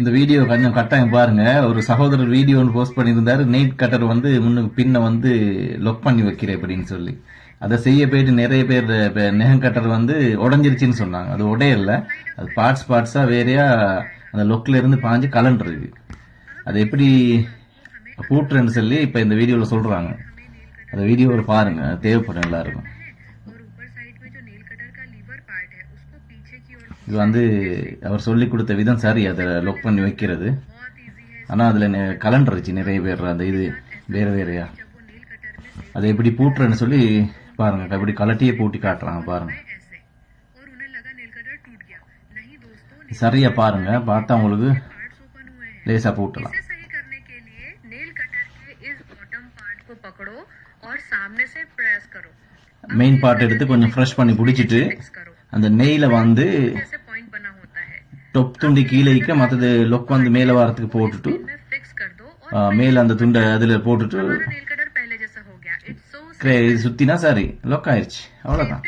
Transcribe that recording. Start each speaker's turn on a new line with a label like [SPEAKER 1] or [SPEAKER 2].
[SPEAKER 1] இந்த வீடியோ கொஞ்சம் கட்டாயம் பாருங்க. ஒரு சகோதரர் வீடியோ ஒன்று போஸ்ட் பண்ணியிருந்தாரு. நெயிட் கட்டர் வந்து முன்னுக்கு பின்ன வந்து லொக் பண்ணி வைக்கிறேன் அப்படின்னு சொல்லி. அதை செய்ய போயிட்டு நிறைய பேர் நெகம் கட்டர் வந்து உடஞ்சிருச்சுன்னு சொன்னாங்க. அது உடையல அது பார்ட்ஸ் பார்ட்ஸாக வேறையா அந்த லொக்கில் இருந்து பாஞ்சு கலண்டுருக்கு அது எப்படி பூட்டுறேன்னு சொல்லி இப்போ இந்த வீடியோவில் சொல்கிறாங்க அந்த வீடியோவில் பாருங்கள் அது தேவைப்படும் எல்லாருக்கும். இது வந்து அவர் சொல்லி கொடுத்த விதம் சரி அதை லொக் பண்ணி வைக்கிறது. ஆனால் அதில் கலண்டுருச்சு நிறைய பேர் அந்த இது வேறு வேறையா? அதை எப்படி பூட்டுறேன்னு சொல்லி பாருங்க எப்படி கலட்டியே பூட்டி காட்டுறாங்க
[SPEAKER 2] பாருங்கள்
[SPEAKER 1] சரியா பாருங்க பார்த்தா உங்களுக்கு லேசா பூட்டலாம். மெயின் பார்ட் எடுத்து கொஞ்சம் ஃப்ரெஷ் பண்ணி பிடிச்சிட்டு அந்த நெய்யில் வந்து டொப் துண்டி கீழே வைக்க மற்றது லொக் வந்து மேலே வரத்துக்கு போட்டுட்டு மேலே அந்த துண்டை அதில் போட்டுட்டு சுத்தினா சரி லொக்
[SPEAKER 2] ஆயிடுச்சு அவ்வளோதான்